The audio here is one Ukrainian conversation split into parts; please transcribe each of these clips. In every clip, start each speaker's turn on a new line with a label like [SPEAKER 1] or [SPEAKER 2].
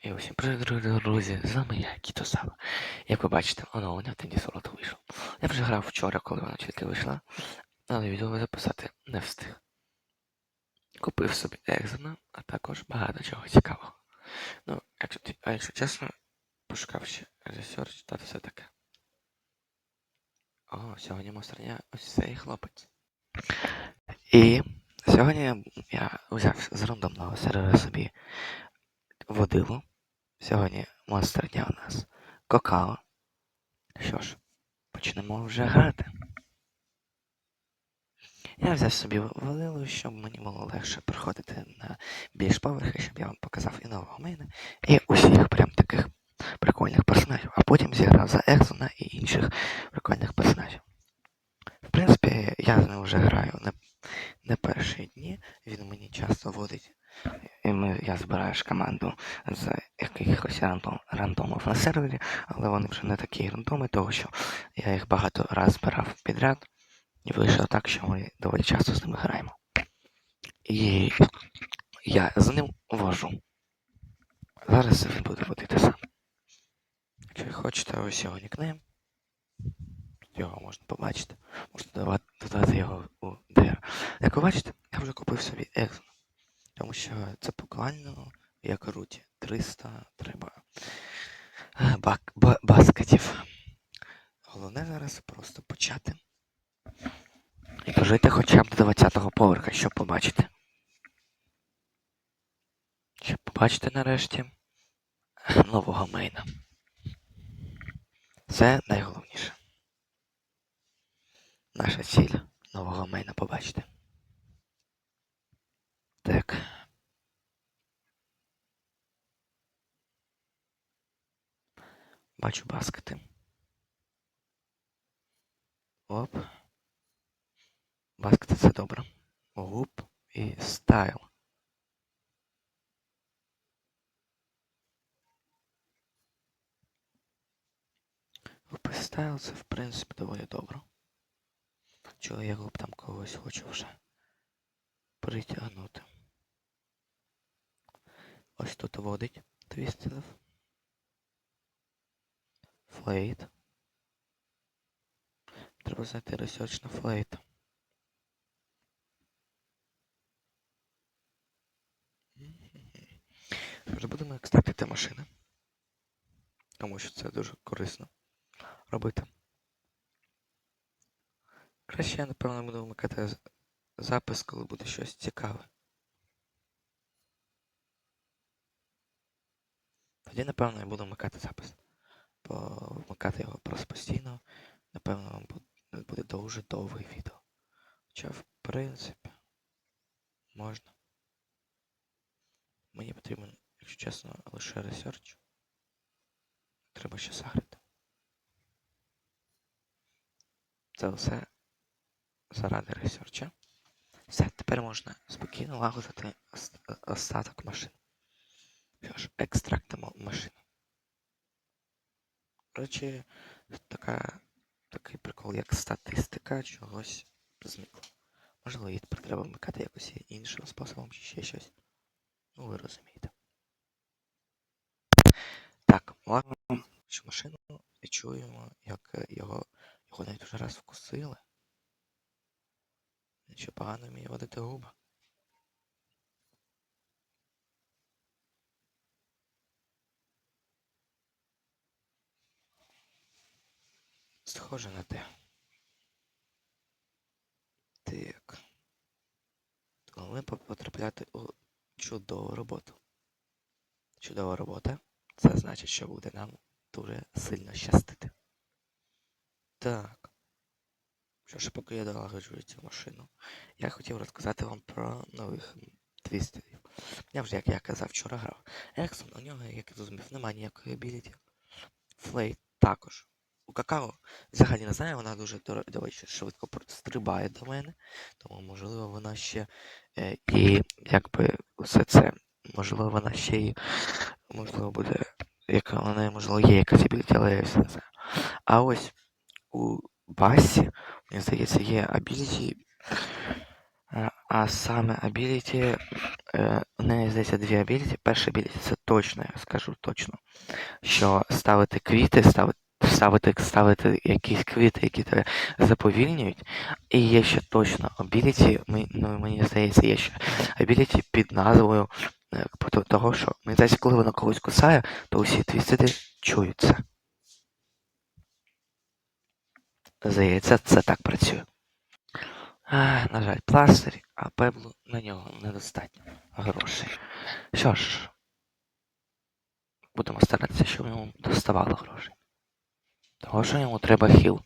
[SPEAKER 1] І усім привіт, друзі, з вами я, Кіто Сава. Як ви бачите, оновлення в Тенді Солото вийшло. Я вже грав вчора, коли вона тільки вийшла, але відео записати не встиг. Купив собі Екзена, а також багато чого цікавого. Ну, якщо, а якщо чесно, пошукав ще ресерч та все таке. О, сьогодні монстреня ось цей хлопець. І сьогодні я взяв з рандомного сервера собі водило. Сьогодні монстр дня у нас Кокао. Що ж, почнемо вже грати. Я взяв собі валилу, щоб мені було легше приходити на більш поверхи, щоб я вам показав і нового мейна, і усіх прям таких прикольних персонажів. А потім зіграв за Екзона і інших прикольних персонажів. В принципі, я з ним вже граю не, не перші дні, він мені часто водить. І ми, я збираю ж команду з якихось рандом, рандомів на сервері, але вони вже не такі рандоми, тому що я їх багато раз збирав підряд, і вийшло так, що ми доволі часто з ними граємо. І я з ним вожу. Зараз він буде водити сам. Якщо хочете, ось його нікнейм. Його можна побачити. Можна додати його у DR. Як ви бачите, я вже купив собі Екзон. Тому що це буквально як руті. 300 треба бак, ба, баскетів. Головне зараз просто почати. І дожити хоча б до 20-го поверха, щоб побачити. Щоб побачити нарешті нового мейна. Це найголовніше. Наша ціль нового мейна побачити. Так. Бачу баскети. Оп. Баскети це добре. Гуп і стайл. Гуп стайл це в принципі доволі добре. Чого я гуп там когось хочу вже притягнути. Ось тут водить твістедов. Флейт. Треба знайти ресерч на флейт. Що будемо екстактити машини. Тому що це дуже корисно робити. Краще я, напевно, буду вмикати запис, коли буде щось цікаве. Тоді, напевно, я буду вмикати запис. Бо вмикати його просто постійно, напевно, вам буде дуже довге відео. Хоча, в принципі, можна. Мені потрібен, якщо чесно, лише ресерч. Треба ще заграти. Це все заради ресерча. Все, тепер можна спокійно лагодити остаток машин. Що ж, екстрактимо машину. Речі, така, такий прикол, як статистика чогось зникла. Можливо, її тепер треба вмикати якось іншим способом чи ще щось. Ну, ви розумієте. Так, ладно, цю машину і чуємо, як його, його навіть вже раз вкусили. Ще погано вміє водити губи. Схоже на те. Так. Головне потрапляти у чудову роботу. Чудова робота. Це значить, що буде нам дуже сильно щастити. Так. Що ж, поки я долагоджую цю машину, я хотів розказати вам про нових твістерів. Я вже, як я казав, вчора грав. Ексон, у нього, як я зрозумів, немає ніякої абіліті. Флейт також. У какао взагалі не знаю, вона дуже доволі швидко стрибає до мене, тому можливо вона ще е, і якби все це, можливо, вона ще і можливо буде, яка вона можливо є якась абіліті, але я все не знаю. А ось у Басі, мені здається, є абіліті Е, А саме ability, е, у неї здається дві ability. Перша ability це точно, я скажу точно, що ставити квіти, ставити, ставити, ставити якісь квіти, які тебе заповільнюють. І є ще точно ми- ну, мені здається, є ще ability під назвою е, того, що мені здається, коли вона когось кусає, то усі твістити чуються. Здається, це так працює. А, на жаль, пластир, а пеблу на нього недостатньо грошей. Що ж, будемо старатися, щоб йому доставало грошей. Того, що йому треба хіл.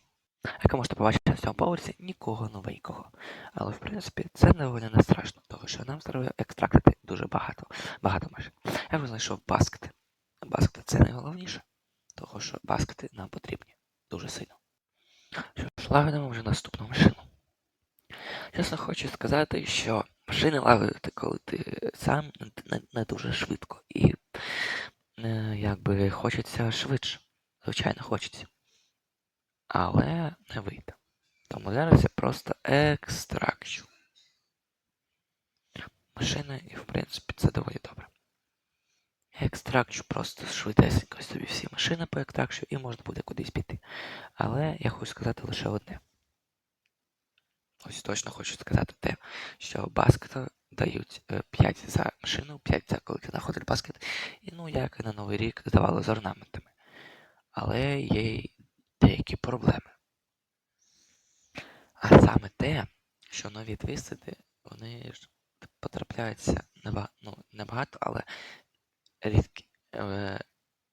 [SPEAKER 1] Як ви можете побачити на цьому поверсі, нікого новенького. Але в принципі це доволі не страшно, тому що нам треба екстрактити дуже багато, багато машин. Я вже знайшов баскети. Баскети це найголовніше, того що баскети нам потрібні дуже сильно. Що ж, лагодимо вже наступну машину. Чесно хочу сказати, що машини лагодити, коли ти сам не, не дуже швидко. І е, якби хочеться швидше. Звичайно, хочеться. Але не вийде. Тому зараз я просто екстракчу. Машини, і в принципі це доволі добре. Екстракчу просто швидесенько собі всі машини по екстракчу і можна буде кудись піти. Але я хочу сказати лише одне. Ось точно хочу сказати те, що баскету дають е, 5 за машину, 5 за коли ти знаходиш баскет. І ну, як і на Новий рік здавали з орнаментами. Але є деякі проблеми. А саме те, що нові твістеди, вони ж потрапляються ну, небагато, але рідкі, е,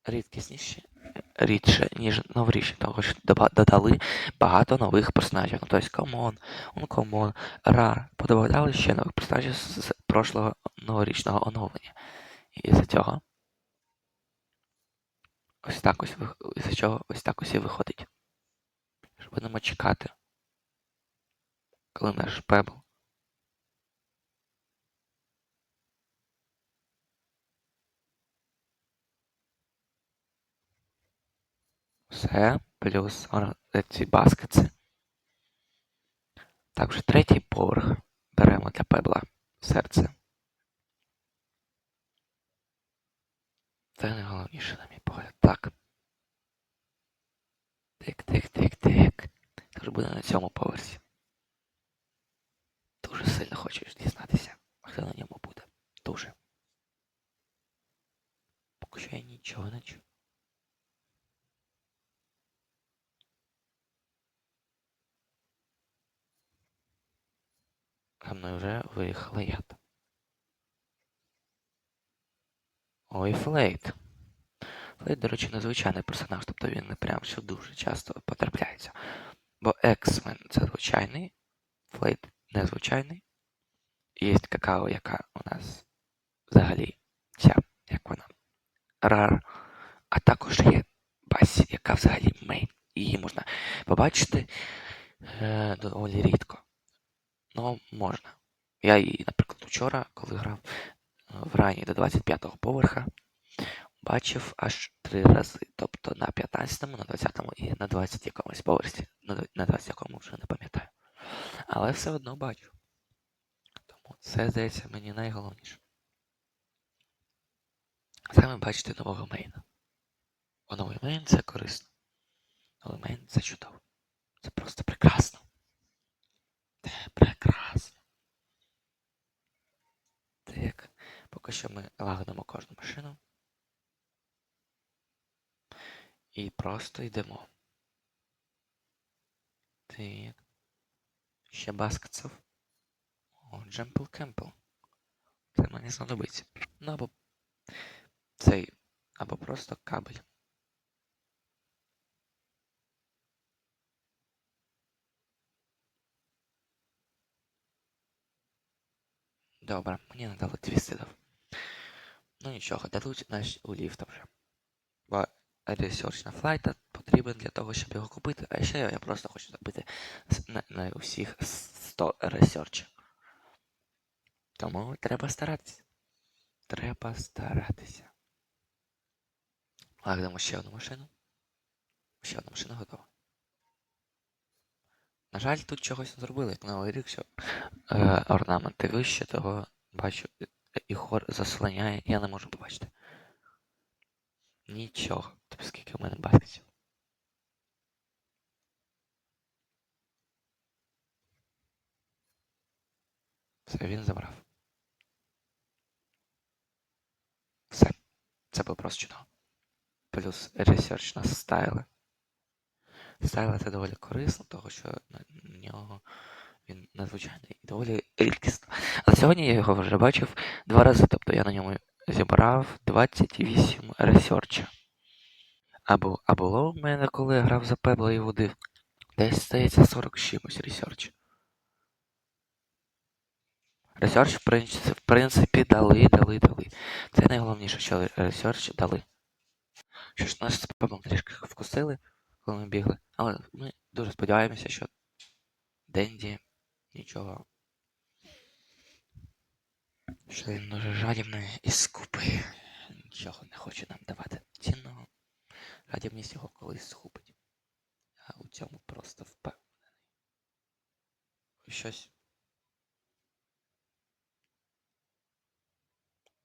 [SPEAKER 1] рідкісніші, рідше, ніж новорічні, тому що додали багато нових персонажів. Ну, тобто Комон, Ункомон, Рар. Подобавляли ще нових персонажів з, прошлого новорічного оновлення. І з-за цього ось так ось із-за чого ось так ось і виходить. Що Будемо чекати, коли наш пебл Все, плюс ці баскетси. Також третій поверх беремо для пебла серце. Це найголовніше, на мій погляд. Так. Тик, тик, тик, тик. Це ж буде на цьому поверсі. Дуже сильно хочеш дізнатися, хто на ньому буде. Дуже. Поки що я нічого не чую. За мною вже виїхала яд. Ой, Флейт. Флейт, до речі, незвичайний персонаж, тобто він не прям що дуже часто потрапляється. Бо X-Men це звичайний, Флейт незвичайний. І є какао, яка у нас взагалі ця, як вона, рар. А також є Басі, яка взагалі мейн. Її можна побачити е, доволі рідко. Ну, можна. Я її, наприклад, вчора, коли грав е, в рані до 25-го поверха, бачив аж три рази. Тобто на 15-му, на 20-му і на 20 якомусь поверсі. На 20 якому вже не пам'ятаю. Але все одно бачу. Тому це, здається, мені найголовніше. Саме бачити нового мейна. Бо новий мейн це корисно. Новий мейн це чудово. Це просто прекрасно. Це прекрасно. Так, поки що ми лагодимо кожну машину. І просто йдемо. Так. Ще баскетсов. О, Джемпл Кемпл. Це мені знадобиться. Ну або цей, або просто кабель. Добре, мені надали 200 дав. Ну нічого, дадуть наш у ліфта вже. Ресерч на флайта потрібен для того, щоб його купити, а ще я просто хочу зробити на, на усіх 100 ресерчів. Тому треба старатися. Треба старатися. Лагнемо ще одну машину. Ще одна машина готова. На жаль, тут чогось не зробили, як новий рік, що е, орнаменти вище, того бачу, і хор заслоняє, я не можу побачити. Нічого. Тобто скільки в мене баскетів. Все, він забрав. Все. Це було просто чудово. Плюс ресерч на стайли. Стайли це доволі корисно, того що на нього він надзвичайний і доволі рідкісно. Але сьогодні я його вже бачив два рази, тобто я на ньому зібрав 28 ресерча. А було в мене, коли я грав за Пебло і водив, десь стається 40 чимось ресерч. Ресерч, в принципі, дали, дали, дали. Це найголовніше, що ресерч дали. Що ж, нас з Пеблом трішки вкусили, коли ми бігли, але ми дуже сподіваємося, що Денді нічого. Що він дуже жадібний і скупий. Нічого не хоче нам давати цінного. Жадібність його колись схопить. Я у цьому просто впевнений. Щось.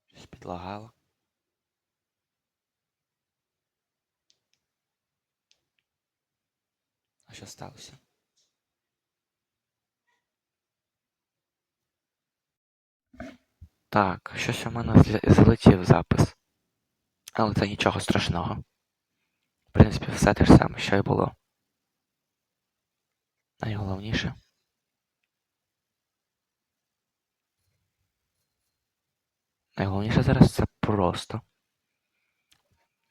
[SPEAKER 1] Щось підлагало. А що сталося? Так, щось у мене залетів запис. Але це нічого страшного. В принципі, все те ж саме, що й було. Найголовніше. Найголовніше зараз це просто.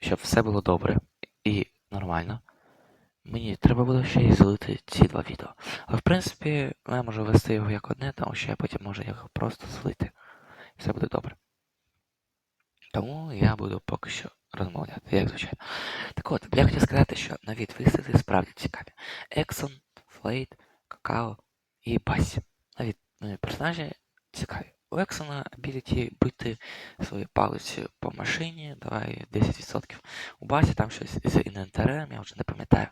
[SPEAKER 1] Щоб все було добре і нормально. Мені треба було ще й злити ці два відео. Але в принципі, я можу вести його як одне, тому що я потім можу його просто злити. І все буде добре. Тому я буду поки що розмовляти, як звичайно. Так от, я хотів сказати, що нові твістити справді цікаві. Ексон, Флейт, Какао і Басі. Навіть нові персонажі цікаві. У Ексона абіліті бити свою палицю по машині, давай 10%. У Басі там щось з інвентарем, я вже не пам'ятаю.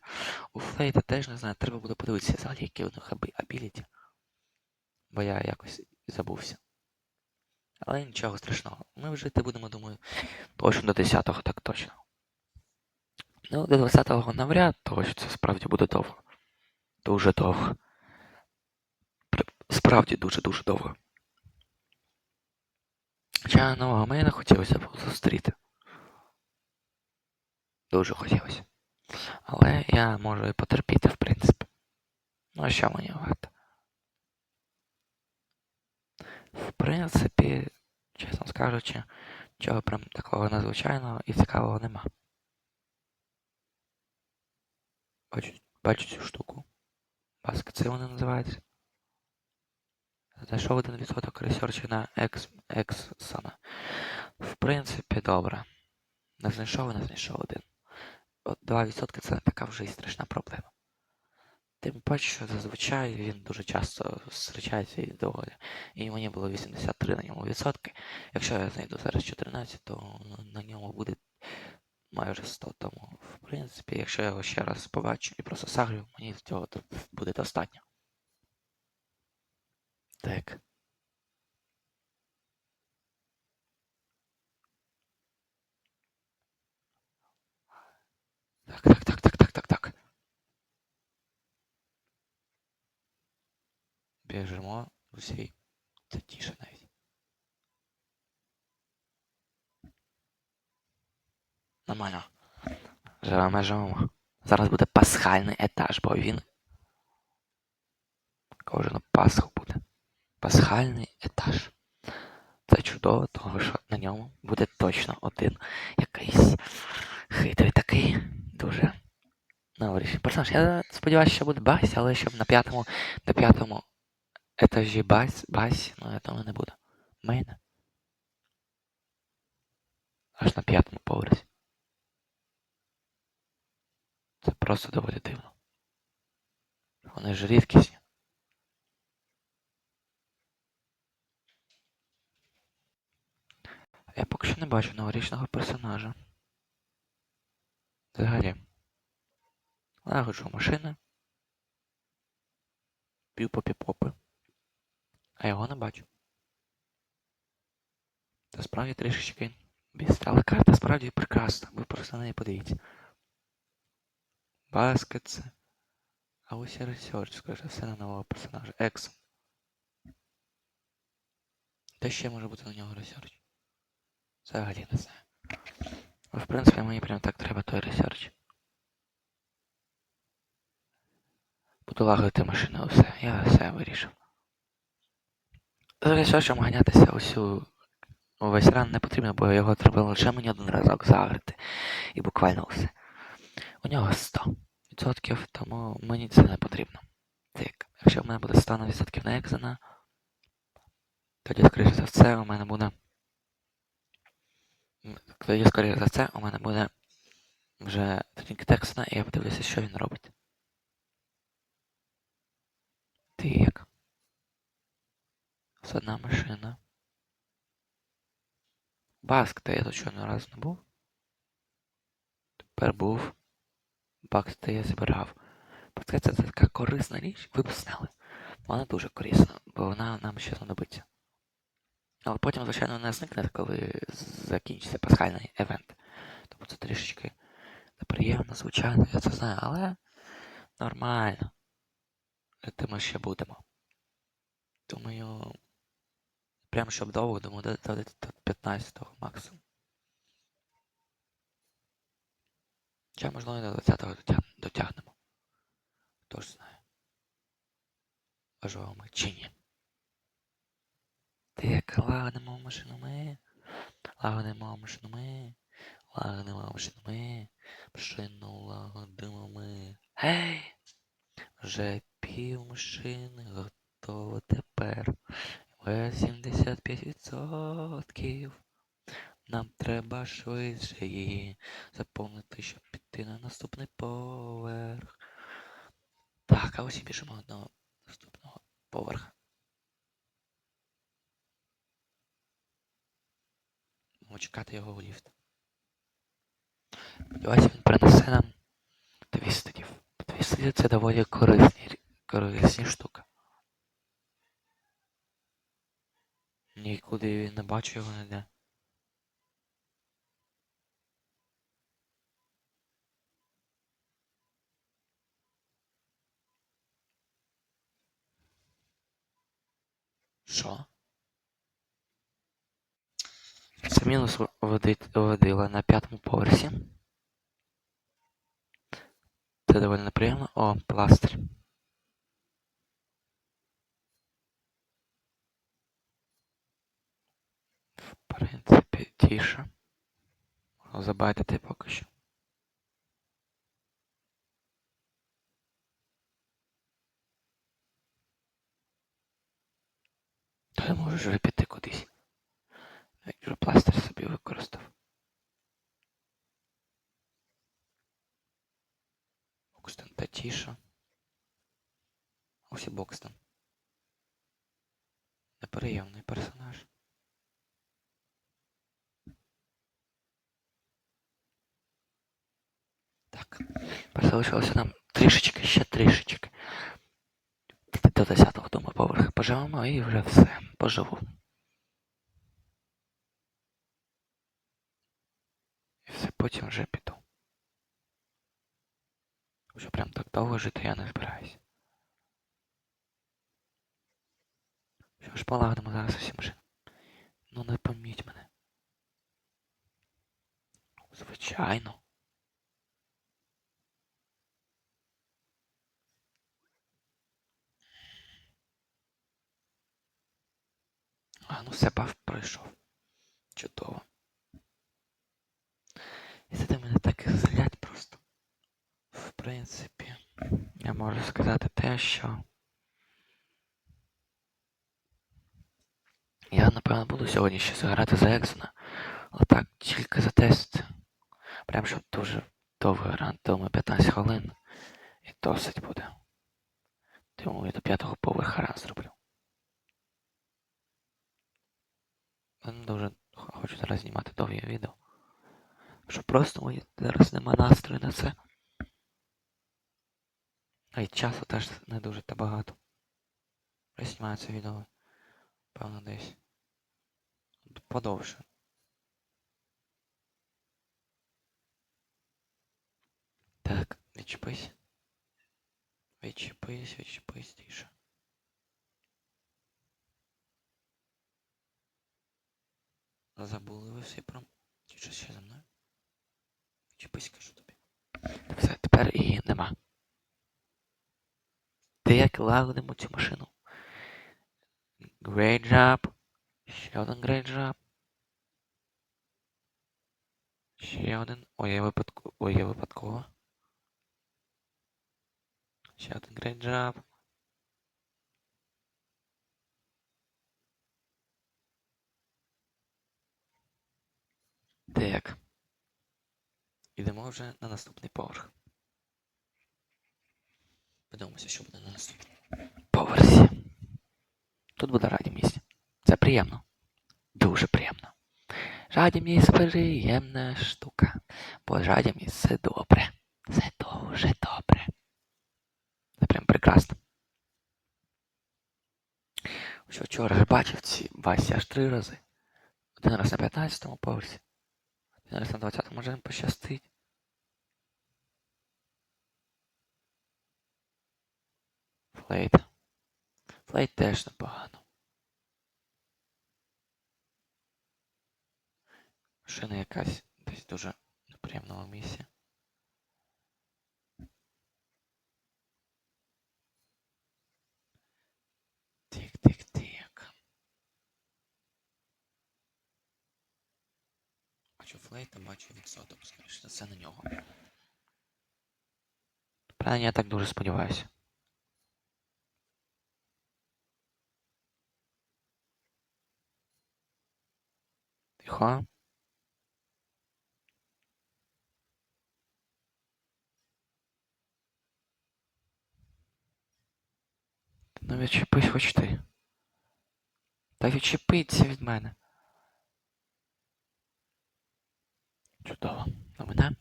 [SPEAKER 1] У Флейта теж не знаю, треба буде подивитися взагалі, які у них абіліті. Бо я якось забувся. Але нічого страшного. Ми жити будемо, думаю, точно до 10-го, так точно. Ну, до 20-го навряд, того що це справді буде довго. Дуже довго. Справді дуже-дуже довго. Хоча нового мейна хотілося б зустріти. Дуже хотілося. Але я можу і потерпіти, в принципі. Ну, а що мені варто? В принципі, чесно скажучи, чого прям такого надзвичайного і цікавого нема. Бачу, бачу цю штуку. Баска, це вони називаються. Один відсоток ресерчу на екс, Ексона. В принципі, добре. Не знайшов і не знайшов один. От 2% це така вже і страшна проблема. Тим паче, що зазвичай він дуже часто зустрічається і доволі. І мені було 83 на ньому відсотки. Якщо я знайду зараз 14, то на ньому буде майже 100. Тому, в принципі, якщо я його ще раз побачу і просто сагрю, мені цього буде достатньо. Так. Так, так, так, так, так, так, так. Біжимо усі. Це тіше навіть. Нормально. Живемо, живемо. Зараз буде пасхальний етаж, бо він. Кожну Пасху буде. Пасхальний етаж. Це чудово, тому що на ньому буде точно один якийсь хитрий такий, дуже персонаж. Я сподіваюся, що буде Бась, але щоб на п'ятому, на п'ятому етажі Бась, Бась, ну я думаю, не буде. Мейна. Аж на п'ятому поверсі. Це просто доволі дивно. Вони ж рідкісні. Я поки що не бачу новорічного персонажа. Взагалі. Лагоджу машини. пів попі попи. А його не бачу. Та справді трішечки біст. Але карта справді прекрасна. Ви просто на неї подивіться. Баскет це. А ось і ресерч, скаже, все на нового персонажа. Ексон. Де ще може бути на нього ресерч? Взагалі не знаю. Але, в принципі, мені прям так треба той ресерч. Буду лагодити машину, все. Я все вирішив. З ресерчем ганятися усю увесь ран не потрібно, бо його треба лише мені один разок загрити. І буквально все. У нього 100%, тому мені це не потрібно. Так, якщо в мене буде 100 на відсотків на екзена, тоді, скоріше за все, у мене буде. Тоді, скоріше за це, у мене буде вже трінкет Ексена, і я подивлюся, що він робить. Так. Ось одна машина. Баск, та я тут щойно раз не був. Тепер був. Бакс, та я збирав. Баск, це така корисна річ, ви б знали. Вона дуже корисна, бо вона нам ще знадобиться. Але потім, звичайно, не зникне, коли закінчиться пасхальний евент. Тобто це трішечки неприємно, звичайно, я це знаю, але нормально. Жити ми ще будемо. Думаю, прям щоб довго, думаю, до, до, до 15-го максимум. Чи можливо і до 20-го дотягнемо. Хто ж знає. Важливо ми чи ні. Так, лагодимо машину ми. Лагодимо машину ми. Лагодимо машину ми. Машину лагодимо ми. Гей! Вже пів машини готово тепер. Вже 75%. Нам треба швидше її заповнити, щоб піти на наступний поверх. Так, а ось і біжимо до наступного поверха. Будемо чекати його у ліфт. Сподіваюся, він принесе нам твістедів. Твістеді це доволі корисні, корисні штука. Нікуди не бачу його ніде. Що? Це мінус водила на п'ятому поверсі. Це доволі неприємно. О, пластир. В принципі, тіше. Можна забайтити поки що. То я можу вже піти кудись. Я вже пластир собі використав. Бокстон та тіша. Ось і Бокстон. Неприємний персонаж. Так. Тепер залишилося нам трішечки, ще трішечки. До 10-го думаю, поверху поживемо і вже все. Поживу. І все, потім вже піду. Вже прям так довго жити я не збираюся. Що ж полагодимо зараз усі машини. Ну не поміть мене. Звичайно. А ну все, баф пройшов. Чудово. І це мене так і злять просто. В принципі, я можу сказати те, що. Я, напевно, буду сьогодні ще заграти за Ексона. Але так, тільки за тест. Прям щоб дуже довго грати, думаю, 15 хвилин. І досить буде. Тому я до п'ятого поверха раз зроблю. Я дуже хочу зараз знімати довгі відео. Що просто мені зараз нема настрою на це. А й часу теж не дуже та багато. Вже знімаю це відео. Певно десь. Подовше. Так, відчепись. Відчепись, відчепись тише. Забули ви всі про... Чи щось ще за мною? Відчепись, кажу тобі. Все, тепер її нема. Ти як лагодимо цю машину. Great job. Ще один great job. Ще один. Ой, я випадково. Ой, я випадково. Ще один great job. Так. Ідемо вже на наступний поверх. Подивимося, що буде на наступному поверсі. Тут буде радімість. Це приємно. Дуже приємно. Радімість приємна штука. Бо радімість це добре. Це дуже добре. Це прям прекрасно. Ось вчора бачив ці басі аж три рази. Один раз на 15-му поверсі. Один на 20-му може пощастить. Флейт. Флейт теж непогано. Шина якась десь дуже неприємного місці. Бачу флейта, бачу відсоток, скоріше за все на нього. Принаймні, я так дуже сподіваюся. Тихо. Ну відчепись хоч ти. Та відчепиться від мене. Чудово. Новина.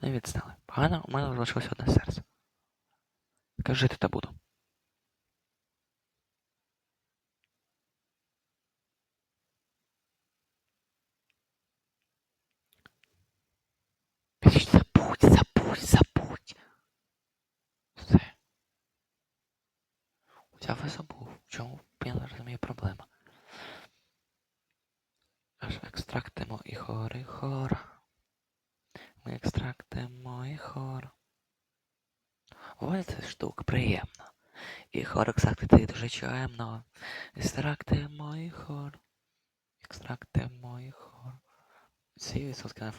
[SPEAKER 1] Вони відзнали. Погано, у мене залишилось одне серце. Як жити та буду. Забудь, забудь, забудь. Все. Взяв і забув. В чому я не розумію проблема? Аж екстрактимо і хор, і хор. Ми екстрактимо і хор. Ось ця штука приємна. І хор екстрактити дуже чаємно. Екстрактимо і хор. Екстрактимо і хор. Ці відсотки на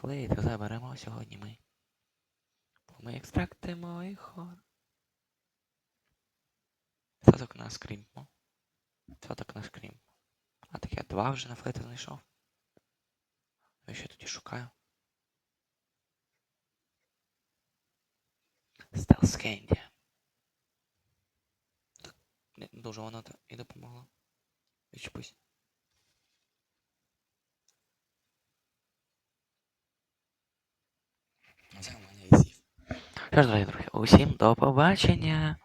[SPEAKER 1] флейт заберемо сьогодні ми. Ми екстрактимо і хор. Відсоток на скрімпмо. Відсоток на скрімпмо. А так я два вже на флейти знайшов. Я ще тоді шукаю. Стелс Кенді. Так, не дуже воно та і допомогло. Відчепись. Це у мене і зів. Що ж, дорогі друзі, усім до побачення.